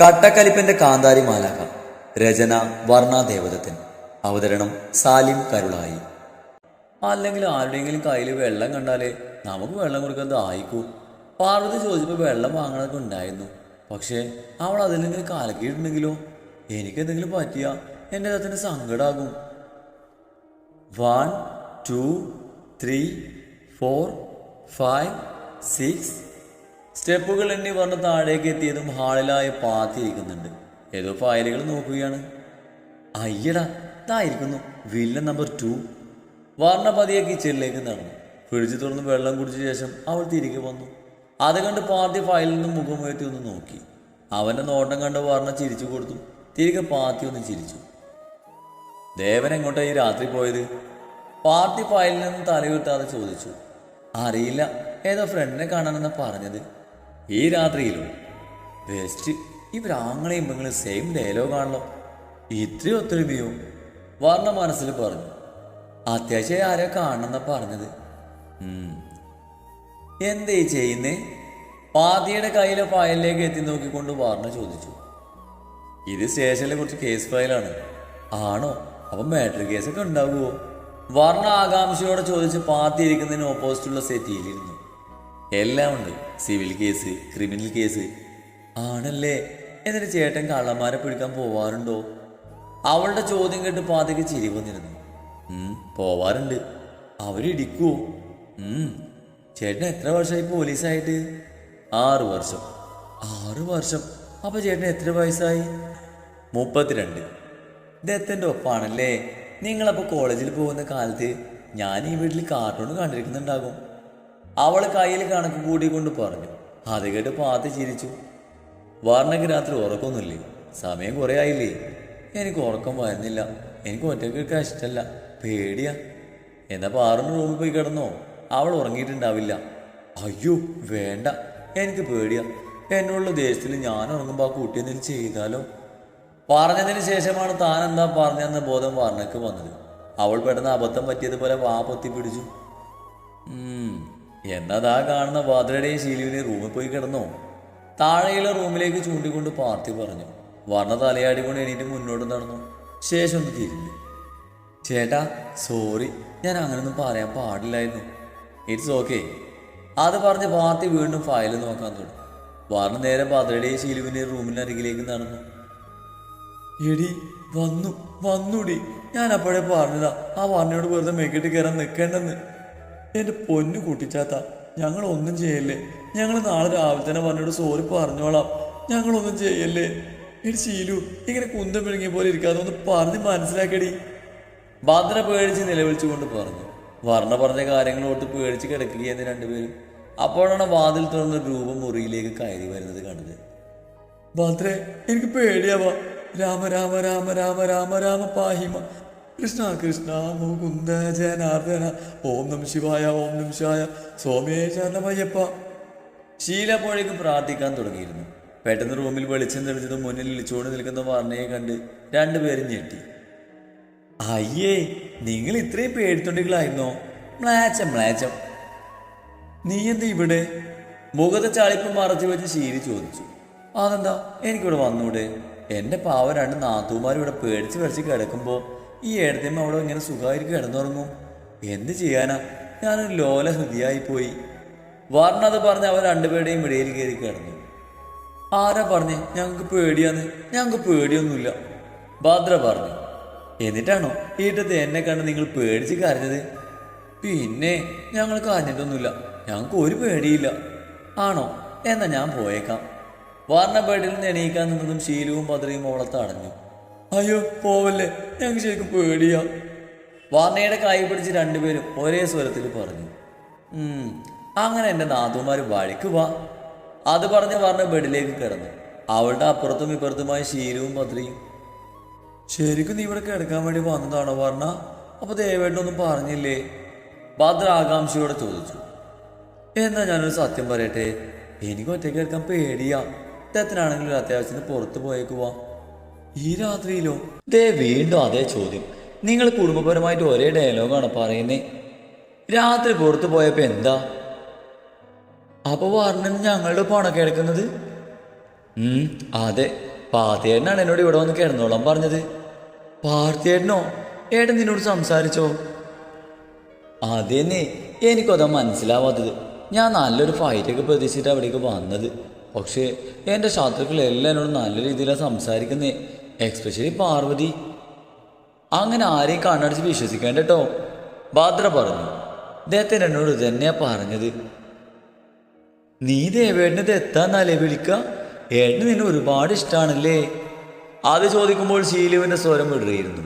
കട്ടക്കലിപ്പന്റെ കാന്താരി മാലാക രചന വർണാദേവതത്തിൻ അവതരണം സാലിം കരുളായി. അല്ലെങ്കിൽ ആരുടെയെങ്കിലും കയ്യിൽ വെള്ളം കണ്ടാലേ നമുക്ക് വെള്ളം കൊടുക്കാൻ ദാഹിക്കൂ പാർവതി ചോദിച്ചപ്പോൾ വെള്ളം വാങ്ങണതൊക്കെ ഉണ്ടായിരുന്നു. പക്ഷേ അവൾ അതിലെങ്കിലും കലക്കിയിട്ടുണ്ടെങ്കിലോ? എനിക്കെന്തെങ്കിലും പറ്റിയ എന്റെ അതിന് സങ്കടാകും. One two three four five six സ്റ്റെപ്പുകൾ എണ്ണി പറഞ്ഞ് താഴേക്ക് എത്തിയതും ഹാളിലായ പാത്തിയിരിക്കുന്നുണ്ട് ഏതോ ഫയലുകൾ നോക്കുകയാണ്. അയ്യടാ ഇതായിരിക്കുന്നു. വില്ല നമ്പർ ടു വർണ പതിയെ കിച്ചണിലേക്ക് നടന്നു. ഫ്രിഡ്ജ് തുറന്ന് വെള്ളം കുടിച്ച ശേഷം അവൾ തിരികെ വന്നു. അത് കണ്ട് പാത്തി ഫയലിൽ നിന്നും മുഖം ഉയർത്തി ഒന്ന് നോക്കി. അവന്റെ നോട്ടം കണ്ട് വർണ ചിരിച്ചു കൊടുത്തു. തിരികെ പാത്തി ഒന്ന് ചിരിച്ചു. ദേവൻ എങ്ങോട്ടാ ഈ രാത്രി പോയത്? പാർട്ടി ഫയലിൽ നിന്ന് തലയുത്താതെ ചോദിച്ചു. അറിയില്ല. ഏതോ ഫ്രണ്ടിനെ കാണാനെന്ന് പറഞ്ഞത്. ഈ രാത്രിയിലും വേസ്റ്റ് ഇവരാങ്ങളെയും പെങ്ങളും സെയിം ഡയലോഗാണല്ലോ ഇത്രയും ഒത്തൊരുമയോ വർണ മനസ്സിൽ പറഞ്ഞു. അത്യാവശ്യം ആരോ കാണണമെന്നാ പറഞ്ഞത്. എന്തേ ചെയ്യുന്നേ? പാതിയുടെ കയ്യിലെ ഫയലിലേക്ക് എത്തി നോക്കിക്കൊണ്ട് വർണ ചോദിച്ചു. ഇത് സ്റ്റേഷനിലെ കുറച്ച് കേസ് ഫയലാണ് ആണോ. അപ്പൊ മാട്രി കേസൊക്കെ ഉണ്ടാവുമോ വർണ ആകാംക്ഷയോടെ ചോദിച്ച് പാത്തിയിരിക്കുന്നതിന് ഓപ്പോസിറ്റുള്ള സെറ്റിയിലിരുന്നു എല്ലാം ഉണ്ട്. Civil case criminal case. ആണല്ലേ? എന്നിട്ട് ചേട്ടൻ കള്ളന്മാരെ പിടിക്കാൻ പോവാറുണ്ടോ? അവളുടെ ചോദ്യം കേട്ട് പാതിക്ക് ചിരി വന്നിരുന്നു. പോവാറുണ്ട്. അവരിടിക്കുവോ ചേട്ടൻ എത്ര വർഷമായി പോലീസായിട്ട്? ആറു വർഷം. ആറു വർഷം. അപ്പൊ ചേട്ടൻ എത്ര വയസ്സായി? മുപ്പത്തിരണ്ട്. ദത്തന്റെ ഒപ്പാണല്ലേ? നിങ്ങളപ്പോൾ കോളേജിൽ പോകുന്ന കാലത്ത് ഞാൻ ഈ വീട്ടിൽ കാർട്ടൂൺ കണ്ടിരിക്കുന്നുണ്ടാകും. അവൾ കയ്യിൽ കണക്ക് കൂട്ടിക്കൊണ്ട് പറഞ്ഞു. അത് കേട്ട് പാത്ത് ചിരിച്ചു. വർണയ്ക്ക് രാത്രി ഉറക്കമൊന്നുമില്ലേ? സമയം കുറേ ആയില്ലേ? എനിക്ക് ഉറക്കം വരുന്നില്ല. എനിക്ക് ഒറ്റയ്ക്ക് എടുക്കാൻ ഇഷ്ടമല്ല പേടിയാ. എന്നാ പാറിന് റൂമിൽ പോയി കിടന്നോ? അവൾ ഉറങ്ങിയിട്ടുണ്ടാവില്ല. അയ്യോ വേണ്ട. എനിക്ക് പേടിയാ. എന്നുള്ള ദേശത്തിൽ ഞാൻ ഉറങ്ങുമ്പോൾ ആ കുട്ടി എന്തെങ്കിലും ചെയ്താലോ? പറഞ്ഞതിന് ശേഷമാണ് താൻ എന്താ പറഞ്ഞെന്ന ബോധം വർണയ്ക്ക് വന്നത്. അവൾ പെട്ടെന്ന് അബദ്ധം പറ്റിയതുപോലെ വാ പൊത്തി പിടിച്ചു. എന്നതാ കാണുന്ന വാതിലയുടെയും ശീലുവിനെ റൂമിൽ പോയി കിടന്നോ. താഴെയുള്ള റൂമിലേക്ക് ചൂണ്ടിക്കൊണ്ട് പാർത്തി പറഞ്ഞു. വർണ തലയാടിക്കൊണ്ട് എണീറ്റ് മുന്നോട്ട് നടന്നു. ശേഷം ഒന്ന് തിരിഞ്ഞു. ചേട്ടാ സോറി ഞാൻ അങ്ങനൊന്നും പറയാൻ പാടില്ലായിരുന്നു. ഇറ്റ്സ് ഓക്കെ അത് പറഞ്ഞ് പാർത്തി വീണ്ടും ഫയൽ നോക്കാൻ തുടങ്ങി. വർണ നേരെ ഭദ്രയുടെയും ശീലുവിന്റെ റൂമിനരികിലേക്ക് നടന്നു. എടി വന്നു വന്നുടി. ഞാൻ അപ്പോഴേ പറഞ്ഞതാ ആ വർണയോട് വെറുതെ മേക്കിട്ട് കയറാൻ നിൽക്കേണ്ടെന്ന് എന്റെ പൊന്നു കൂട്ടിച്ചാത്ത ഞങ്ങൾ ഒന്നും ചെയ്യല്ലേ? ഞങ്ങൾ നാളെ രാവിലെ തന്നെ പറഞ്ഞോട് സോറി പറഞ്ഞോളാം. ഞങ്ങളൊന്നും ചെയ്യല്ലേ? എടി ശീലു ഇങ്ങനെ കുന്തം പിഴുങ്ങിയ പോലെ ഇരിക്കാതെ ഒന്ന് പറഞ്ഞ് മനസ്സിലാക്കടി ഭദ്ര പേടിച്ച് നിലവിളിച്ചുകൊണ്ട് പറഞ്ഞു. വർണ പറഞ്ഞ കാര്യങ്ങളോട്ട് പേടിച്ച് കിടക്കുകയെന്ന് രണ്ടുപേരും. അപ്പോഴാണ് വാതിൽ തുറന്ന രൂപം മുറിയിലേക്ക് കയറി വരുന്നത് കണ്ടത്. ഭദ്രേ എനിക്ക് പേടിയാവാ. രാമ രാമ രാമ രാമ രാമ രാമ പാഹിമ. കൃഷ്ണ കൃഷ്ണ മുകുന്ദ ജനാർദ്ദന. ഓം നം ശിവായ ഓം നം ശിവായ. സോമേ ശരണമയ്യപ്പ. ശീല അപ്പോഴേക്കും പ്രാർത്ഥിക്കാൻ തുടങ്ങിയിരുന്നു. പെട്ടെന്ന് റൂമിൽ വെളിച്ചം തെളിച്ചതും മുന്നിൽ ഇളിച്ചുകൊണ്ട് നിൽക്കുന്ന വർണയെ കണ്ട് രണ്ടുപേരും ഞെട്ടി. അയ്യേ നിങ്ങൾ ഇത്രയും പേടിത്തൊണ്ടികളായിരുന്നോ? മ്ലാച്ചം മ്ലാച്ചം. നീ എന്ത് ഇവിടെ? മുഖത്തെ ചാളിപ്പ് മറച്ചു വെച്ച് ശീലി ചോദിച്ചു. അതെന്താ? എനിക്കിവിടെ വന്നൂടെ. എന്റെ പാവ രണ്ട് നാത്തൂമാർ ഇവിടെ പേടിച്ച് വരച്ച് കിടക്കുമ്പോ ഈ ഏടത്തേമ്മ അവിടെ ഇങ്ങനെ സുഖമായിരിക്കും കിടന്നുറങ്ങും. എന്ത് ചെയ്യാനാ? ഞാനൊരു ലോല പോയി വർണത് പറഞ്ഞ് അവർ രണ്ടുപേരുടെയും ഇടയിൽ കയറി കിടന്നു. ആരാ പറഞ്ഞേ? ഞങ്ങൾക്ക് പേടിയാന്ന്. ഞങ്ങൾക്ക് പേടിയൊന്നുമില്ല. ഭദ്ര പറഞ്ഞു. എന്നിട്ടാണോ ഈട്ടത്തെ എന്നെ കണ്ട് നിങ്ങൾ പേടിച്ച് കരഞ്ഞത്? പിന്നെ ഞങ്ങൾ കരഞ്ഞിട്ടൊന്നുമില്ല ഞങ്ങൾക്ക് ഒരു പേടിയില്ല. ആണോ? എന്നാ ഞാൻ പോയേക്കാം. വർണ ബെഡിൽ നിന്ന് എണീക്കാൻ നിന്നതും ശീലവും ഭദ്രയും ഓളത്ത് അടഞ്ഞു. അയ്യോ പോവല്ലേ. ഞങ്ങൾക്ക് ശരിക്കും പേടിയാ. വാർണയുടെ കൈ പിടിച്ച് രണ്ടുപേരും ഒരേ സ്വരത്തിൽ പറഞ്ഞു. അങ്ങനെ എന്റെ നാഥുമാർ വഴിക്ക് വാ. അത് പറഞ്ഞ് വർണ ബെഡിലേക്ക് കിടന്നു. അവളുടെ അപ്പുറത്തും ഇപ്പുറത്തുമായ ശീലവും പത്രിയും. ശരിക്കും നീ ഇവിടെ കിടക്കാൻ വേണ്ടി വന്നതാണോ വർണ അപ്പൊ ദയവായിട്ടൊന്നും പറഞ്ഞില്ലേ? ഭദ്ര ആകാംക്ഷയോടെ ചോദിച്ചു. എന്നാ ഞാനൊരു സത്യം പറയട്ടെ? എനിക്ക് ഒറ്റയ്ക്ക് എടുക്കാൻ പേടിയാ. ഇത്തരത്തിനാണെങ്കിലും ഒരു അത്യാവശ്യത്തിന് പുറത്തു പോയേക്കുവാ ഈ രാത്രിയിലോ? ദേ വീണ്ടും അതേ ചോദ്യം. നിങ്ങൾ കുടുംബപരമായിട്ട് ഒരേ ഡയലോഗാണ് പറയുന്നത് രാത്രി പുറത്തു പോയപ്പോ എന്താ? അപ്പൊ വർണൻ ഞങ്ങളുടെ എടുക്കുന്നത്? ഉം, അതെ. പാർത്തിയേട്ടനാണ് എന്നോട് ഇവിടെ വന്ന് കിടന്നോളാം പറഞ്ഞത്. പാർത്തിയേട്ടനോ? ഏട്ടൻ നിന്നോട് സംസാരിച്ചോ? അതേന്നെ എനിക്കതാ മനസ്സിലാവാത്തത്. ഞാൻ നല്ലൊരു ഫൈറ്റൊക്കെ പ്രതീക്ഷിച്ചിട്ട് അവിടേക്ക് വന്നത്. പക്ഷേ എന്റെ ശത്രുക്കളെല്ലാം എന്നോട് നല്ല രീതിയിലാണ് സംസാരിക്കുന്നേ. എക്സ്പെഷ്യലി പാർവതി അങ്ങനെ ആരെയും കണ്ണടിച്ച് വിശ്വസിക്കേണ്ട കേട്ടോ ഭദ്ര പറഞ്ഞു അദ്ദേഹത്തിന് എന്നോട് തന്നെയാ പറഞ്ഞത്. നീ ദേവേട്ടന് ഇത് എത്താന്നല്ലേ വിളിക്ക? ഏട്ടന് നിന്നെ ഒരുപാട് ഇഷ്ടമാണല്ലേ അത് ചോദിക്കുമ്പോൾ ശീലുവിന്റെ സ്വരം വിടുകയായിരുന്നു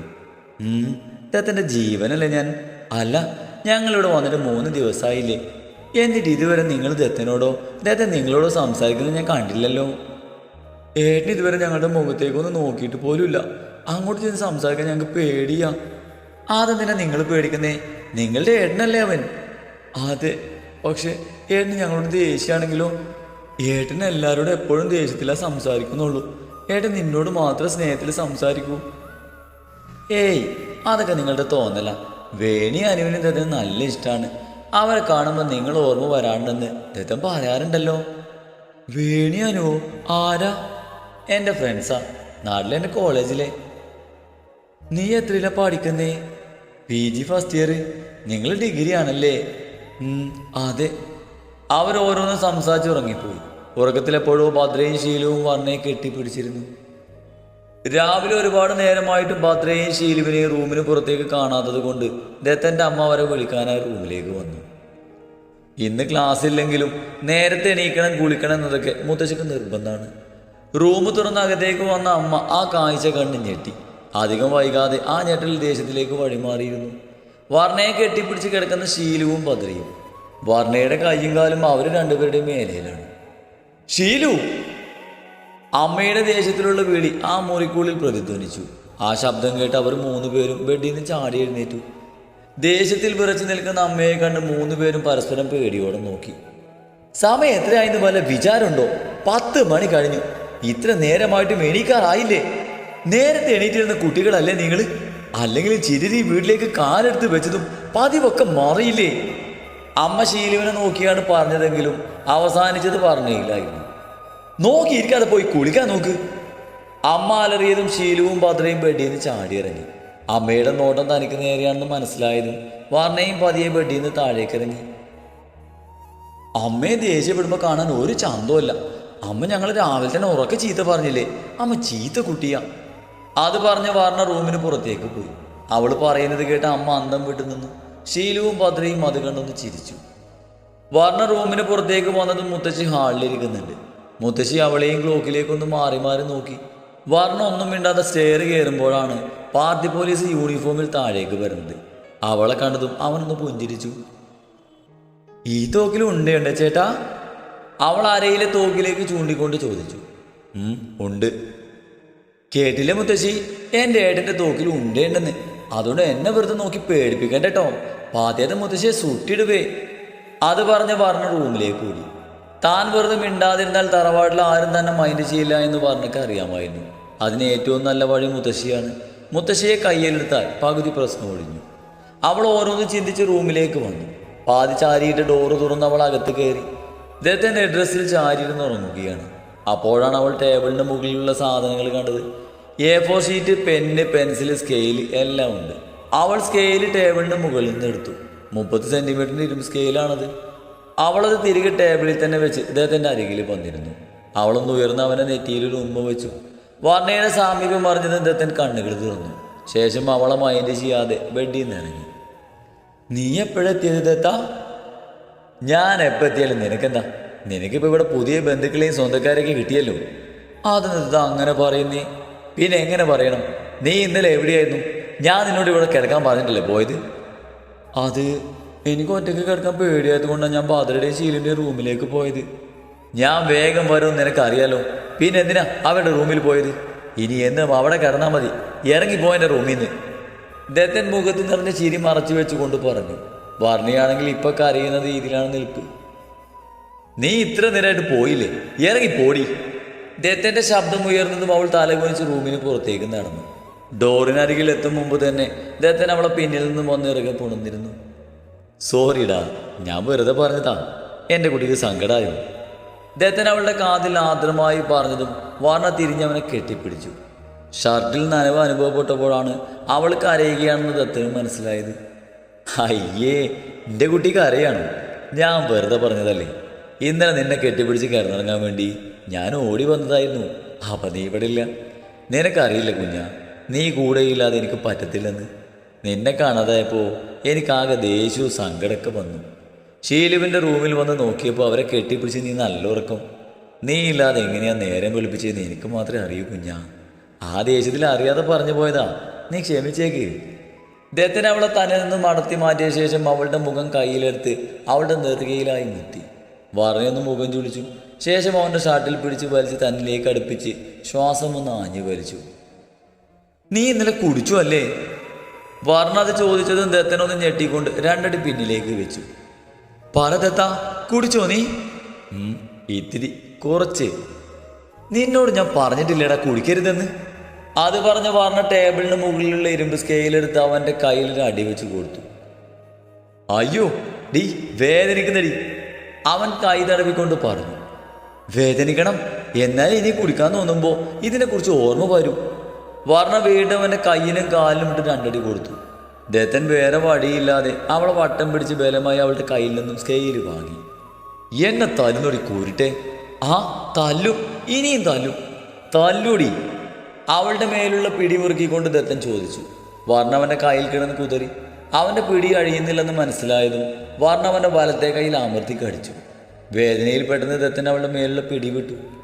ഇദ്ദേഹത്തിന്റെ ജീവനല്ലേ ഞാൻ? അല്ല ഞങ്ങളിവിടെ വന്നിട്ട് മൂന്ന് ദിവസമായില്ലേ എന്നിട്ട് ഇതുവരെ നിങ്ങൾ ദത്തനോടോ ദത്തൻ നിങ്ങളോടോ സംസാരിക്കുന്നത് ഞാൻ കണ്ടില്ലല്ലോ. ഏട്ടൻ ഇതുവരെ ഞങ്ങളുടെ മുഖത്തേക്കൊന്ന് നോക്കിയിട്ട് പോലുമില്ല. അങ്ങോട്ട് ചെന്ന് സംസാരിക്കാൻ ഞങ്ങൾക്ക് പേടിയാ. അതെന്തിനാ നിങ്ങൾ പേടിക്കുന്നേ നിങ്ങളുടെ ഏട്ടനല്ലേ അവൻ? അതെ പക്ഷെ ഏട്ടന് ഞങ്ങളോട് ദേഷ്യമാണെങ്കിലോ? ഏട്ടൻ എല്ലാവരോടും എപ്പോഴും ദേഷ്യത്തിലാ സംസാരിക്കുന്നുള്ളൂ. ഏട്ടൻ നിന്നോട് മാത്രം സ്നേഹത്തിൽ സംസാരിക്കൂ. ഏയ് അതൊക്കെ നിങ്ങളുടെ തോന്നല. വേണി അനുവിന് ദത്തൻ നല്ല ഇഷ്ടമാണ് അവരെ കാണുമ്പോൾ നിങ്ങൾ ഓർമ്മ വരാണ്ടെന്ന് ദത്തൻ പറയാറുണ്ടല്ലോ. വേണി അനുവോ? ആരാ? എന്റെ ഫ്രണ്ട്സാ നാട്ടിലെ എന്റെ കോളേജിലെ നീ എത്രയില പഠിക്കുന്നേ? പി ജി ഫസ്റ്റ് ഇയർ നിങ്ങൾ ഡിഗ്രി ആണല്ലേ? അതെ. അവരോരോന്നും സംസാരിച്ച് ഉറങ്ങിപ്പോയി. ഉറക്കത്തിലെപ്പോഴും ഭദ്രയും ശീലവും വർണയെ കെട്ടിപ്പിടിച്ചിരുന്നു. രാവിലെ ഒരുപാട് നേരമായിട്ട് ഭദ്രയും ശീലുവിനെയും റൂമിന് പുറത്തേക്ക് കാണാത്തത് കൊണ്ട് ദത്തന്റെ അമ്മ അവരെ വിളിക്കാനായി റൂമിലേക്ക് വന്നു. ഇന്ന് ക്ലാസ് ഇല്ലെങ്കിലും നേരത്തെ എണീക്കണം കുളിക്കണം എന്നതൊക്കെ മുത്തശ്ശിക്ക് നിർബന്ധമാണ്. റൂം തുറന്ന് അകത്തേക്ക് വന്ന അമ്മ ആ കാഴ്ച കണ്ട് ഞെട്ടി. അധികം വൈകാതെ ആ ഞെട്ടൽ ദേശത്തിലേക്ക് വഴിമാറിയിരുന്നു. വർണയെ കെട്ടിപ്പിടിച്ച് കിടക്കുന്ന ശീലുവും പതിരിയും. വർണയുടെ കയ്യും കാലും അവർ രണ്ടുപേരുടെയും മേലയിലാണ് ശീലു! അമ്മയുടെ ദേശത്തിലുള്ള വിളി ആ മുറിക്കുള്ളിൽ പ്രതിധ്വനിച്ചു. ആ ശബ്ദം കേട്ട് അവർ മൂന്ന് പേരും ബെഡിൽ നിന്ന് ചാടി എഴുന്നേറ്റു. ദേശത്തിൽ വിറച്ചു നിൽക്കുന്ന അമ്മയെ കണ്ട് മൂന്ന് പേരും പരസ്പരം പേടിയോടെ നോക്കി. സമയം എത്രയായെന്ന് വല്ല വിചാരമുണ്ടോ? പത്ത് മണി കഴിഞ്ഞു. ഇത്ര നേരമായിട്ടും എണീക്കാറായില്ലേ? നേരത്തെ എണീറ്റിരുന്ന കുട്ടികളല്ലേ നിങ്ങൾ അല്ലെങ്കിൽ ചിരിരി വീട്ടിലേക്ക് കാലെടുത്ത് വെച്ചതും പതിവൊക്കെ മാറിയില്ലേ? അമ്മ ശീലുവിനെ നോക്കിയാണ് പറഞ്ഞതെങ്കിലും അവസാനിച്ചത് പറഞ്ഞില്ലായിരുന്നു. നോക്കിയിരിക്കാതെ പോയി കുളിക്കാൻ നോക്ക്. അമ്മ അലറിയതും ശീലുവും ഭദ്രയും ബെഡിൽ നിന്ന് ചാടിയിറങ്ങി. അമ്മയുടെ നോട്ടം തനിക്ക് നേരെയാണെന്ന് മനസ്സിലായതും വർണയും പതിയെ ബെഡിൽ നിന്ന് താഴേക്കിറങ്ങി. അമ്മയെ ദേഷ്യപ്പെടുമ്പോൾ കാണാൻ ഒരു ചന്തവുമില്ല. അമ്മ ഞങ്ങൾ രാവിലെ തന്നെ ഉറക്കെ ചീത്ത പറഞ്ഞില്ലേ? അമ്മ ചീത്ത കുട്ടിയാ. അത് പറഞ്ഞ് വാർണ റൂമിന് പുറത്തേക്ക് പോയി. അവൾ പറയുന്നത് കേട്ട് അമ്മ അന്തം വിട്ടു നിന്നു. ശീലവും ഭദ്രയും അത് കണ്ടൊന്ന് ചിരിച്ചു. വർണ റൂമിന് പുറത്തേക്ക് വന്നതും മുത്തശ്ശി ഹാളിലിരിക്കുന്നുണ്ട് മുത്തശ്ശി അവളെയും ക്ലോക്കിലേക്കൊന്ന് മാറി മാറി നോക്കി. വർണ ഒന്നും മിണ്ടാതെ സ്റ്റെയർ കയറുമ്പോഴാണ് പാർട്ടി പോലീസ് യൂണിഫോമിൽ താഴേക്ക് വരുന്നത്. അവളെ കണ്ടതും അവനൊന്ന് പുഞ്ചിരിച്ചു. ഈ തോക്കിൽ ഉണ്ടേണ്ട ചേട്ടാ. അവൾ അരയിലെ തോക്കിലേക്ക് ചൂണ്ടിക്കൊണ്ട് ചോദിച്ചു. ഉണ്ട്. കേട്ടില്ലേ മുത്തശ്ശി? എന്റെ ഏട്ടന്റെ തോക്കിൽ ഉണ്ടേണ്ടെന്ന്. അതുകൊണ്ട് എന്നെ വെറുതെ നോക്കി പേടിപ്പിക്കണ്ട കേട്ടോ പാതേത്തെ മുത്തശ്ശിയെ സുട്ടിടുവേ. അത് പറഞ്ഞ് പറഞ്ഞ റൂമിലേക്ക് ഓടി. താൻ വെറുതെ മിണ്ടാതിരുന്നാൽ തറവാട്ടിൽ ആരും തന്നെ മൈൻഡ് ചെയ്യില്ല എന്ന് പറഞ്ഞൊക്കെ അറിയാമായിരുന്നു. അതിന് ഏറ്റവും നല്ല വഴി മുത്തശ്ശിയാണ്. മുത്തശ്ശിയെ കയ്യിലെടുത്താൽ പകുതി പ്രശ്നം ഒഴിഞ്ഞു. അവൾ ഓരോന്ന് ചിന്തിച്ച് റൂമിലേക്ക് വന്നു. പാതി ചാരിയിട്ട് ഡോറ് തുറന്ന് അവൾ അകത്ത് കയറി. ഇദ്ദേഹത്തിന്റെ ഡ്രസ്സിൽ ചാരിയിരുന്ന് ഉറങ്ങുകയാണ്. അപ്പോഴാണ് അവൾ ടേബിളിന്റെ മുകളിലുള്ള സാധനങ്ങൾ കണ്ടത്. A four sheet pen pencil scale എല്ലാം ഉണ്ട്. അവൾ സ്കെയിൽ ടേബിളിന്റെ മുകളിൽ നിന്ന് എടുത്തു. മുപ്പത് സെന്റിമീറ്ററിന്റെ ഇരുമ്പ് സ്കെയിലാണത് അവളത് തിരികെ ടേബിളിൽ തന്നെ വെച്ച് ഇദ്ദേഹത്തിന്റെ അരികിൽ വന്നിരുന്നു അവളൊന്ന് ഉയർന്ന് അവനെ നെറ്റിയിലൊരു ഉമ്മ വെച്ചു. വർണയുടെ സാമീപ്യം അറിഞ്ഞത് ഇദ്ദേഹത്തിൻ കണ്ണുകൾ തുറന്നു. ശേഷം അവളെ മൈൻഡ് ചെയ്യാതെ ബെഡിൽ നിന്ന് ഇറങ്ങി. നീ എപ്പോഴെത്തിയത് ദത്താ ഞാൻ എപ്പോൾ എത്തിയാലും നിനക്കെന്താ? നിനക്കിപ്പോൾ ഇവിടെ പുതിയ ബന്ധുക്കളെയും സ്വന്തക്കാരെയൊക്കെ കിട്ടിയല്ലോ. അത് ദത്താ അങ്ങനെ പറയുന്നേ? പിന്നെ എങ്ങനെ പറയണം? നീ ഇന്നലെ എവിടെയായിരുന്നു? ഞാൻ നിന്നോട് ഇവിടെ കിടക്കാൻ പറഞ്ഞിട്ടില്ലേ പോയത്? അത് എനിക്ക് ഒറ്റയ്ക്ക് കിടക്കാൻ പേടിയായത് കൊണ്ടാണ് ഞാൻ ബാദ്രയുടെയും ശീലിന്റെ റൂമിലേക്ക് പോയത്. ഞാൻ വേഗം വരും നിനക്കറിയാലോ. പിന്നെ എന്തിനാ അവരുടെ റൂമിൽ പോയത്? ഇനി എന്നും അവിടെ കിടന്നാൽ മതി. ഇറങ്ങിപ്പോ എന്റെ റൂമിൽ നിന്ന്. ദത്തൻ മുഖത്ത് നിറഞ്ഞ ചിരി മറച്ചു കൊണ്ട് പറഞ്ഞു. വർണിയാണെങ്കിൽ ഇപ്പൊ കരയുന്ന രീതിയിലാണ് നിൽപ്പ്. നീ ഇത്ര നേരമായിട്ട് പോയില്ലേ? ഇറങ്ങി പോടി. ഇദ്ദേഹത്തിന്റെ ശബ്ദം ഉയർന്നതും അവൾ തലകുനിച്ച് റൂമിന് പുറത്തേക്ക് നടന്നു. ഡോറിനരികിൽ എത്തും മുമ്പ് തന്നെ ദത്തൻ അവളെ പിന്നിൽ നിന്നും വന്ന് ഇറങ്ങി പുണർന്നിരുന്നു. സോറിടാ ഞാൻ വെറുതെ പറഞ്ഞതാ. എന്റെ കുട്ടിക്ക് സങ്കടമായിരുന്നു ദത്തൻ അവളുടെ കാതിൽ ആദ്രമായി പറഞ്ഞതും വർണ തിരിഞ്ഞവനെ കെട്ടിപ്പിടിച്ചു. ഷർട്ടിൽ നനവ് അനുഭവപ്പെട്ടപ്പോഴാണ് അവൾ കരയുകയാണെന്ന് ദത്തന് മനസ്സിലായത്. അയ്യേ എന്റെ കുട്ടിക്ക് അറിയാണ് ഞാൻ വെറുതെ പറഞ്ഞതല്ലേ? ഇന്നലെ നിന്നെ കെട്ടിപ്പിടിച്ച് കിടന്നിറങ്ങാൻ വേണ്ടി ഞാൻ ഓടി വന്നതായിരുന്നു. അപ്പം നീ ഇവിടെ ഇല്ല. നിനക്കറിയില്ല കുഞ്ഞ നീ കൂടെയില്ലാതെ എനിക്ക് പറ്റത്തില്ലെന്ന്. നിന്നെ കാണാതായപ്പോൾ എനിക്കാകെ ദേഷ്യവും സങ്കടമൊക്കെ വന്നു. ഷീലുവിന്റെ റൂമിൽ വന്ന് നോക്കിയപ്പോൾ അവരെ കെട്ടിപ്പിടിച്ച് നീ നല്ല ഉറക്കം. നീ ഇല്ലാതെ എങ്ങനെയാ നേരം വെളുപ്പിച്ചതെന്ന് എനിക്ക് മാത്രമേ അറിയൂ കുഞ്ഞാ. ആ ദേഷ്യത്തിൽ അറിയാതെ പറഞ്ഞു പോയതാ. നീ ക്ഷമിച്ചേക്ക്. ദത്തൻ അവളെ തന്നെ നിന്ന് മടത്തി മാറ്റിയ ശേഷം അവളുടെ മുഖം കയ്യിലെടുത്ത് അവളുടെ നെറുകയിലായി മുത്തി വറയൊന്ന് മുഖം ചുളിച്ചു. ശേഷം അവന്റെ ഷർട്ടിൽ പിടിച്ച് വലിച്ച് തന്നിലേക്ക് അടുപ്പിച്ച് ശ്വാസം ഒന്ന് ആഞ്ഞു വലിച്ചു. നീ ഇന്നലെ കുടിച്ചു അല്ലേ? വർണ അത് ചോദിച്ചതും ദത്തനൊന്ന് ഞെട്ടിക്കൊണ്ട് രണ്ടടി പിന്നിലേക്ക് വെച്ചു. പറ ദത്ത കുടിച്ചോ നീ? ഇത്തിരി കുറച്ച്. നിന്നോട് ഞാൻ പറഞ്ഞിട്ടില്ലടാ കുടിക്കരുതെന്ന്? അത് പറഞ്ഞ വർണ ടേബിളിന് മുകളിലുള്ള ഇരുമ്പ് സ്കെയിലെടുത്ത് അവന്റെ കയ്യിൽ ഒരു അടി വെച്ച് കൊടുത്തു. അയ്യോ ഡി വേദനിക്കുന്നടി. അവൻ കൈ തടവിക്കൊണ്ട് പറഞ്ഞു വേദനിക്കണം. എന്നാൽ ഇനി കുടിക്കാൻ തോന്നുമ്പോൾ ഇതിനെക്കുറിച്ച് ഓർമ്മ വരും. വർണ വീണ്ടും അവന്റെ കയ്യിനും കാലിനും ഇട്ട് രണ്ടടി കൊടുത്തു. ദത്തൻ വേറെ വടിയില്ലാതെ അവളെ വട്ടം പിടിച്ച് ബലമായി അവളുടെ കയ്യിൽ നിന്നും സ്കെയിൽ വാങ്ങി. എന്നെ തല്ലുന്നൊടി കൂരിട്ടെ. ആ തല്ലു. ഇനിയും തല്ലു. തല്ലുടി. അവളുടെ മേലുള്ള പിടി മുറുക്കിക്കൊണ്ട് ദത്തൻ ചോദിച്ചു വർണവന്റെ കയ്യിൽ കിടന്ന് കുതറി. അവന്റെ പിടി അഴിയുന്നില്ലെന്ന് മനസ്സിലായതും വർണവന്റെ വലത്തെ കയ്യിൽ അമർത്തി കടിച്ചു. വേദനയിൽ പെട്ടെന്ന് ദത്തൻ അവളുടെ മേലുള്ള പിടി വിട്ടു.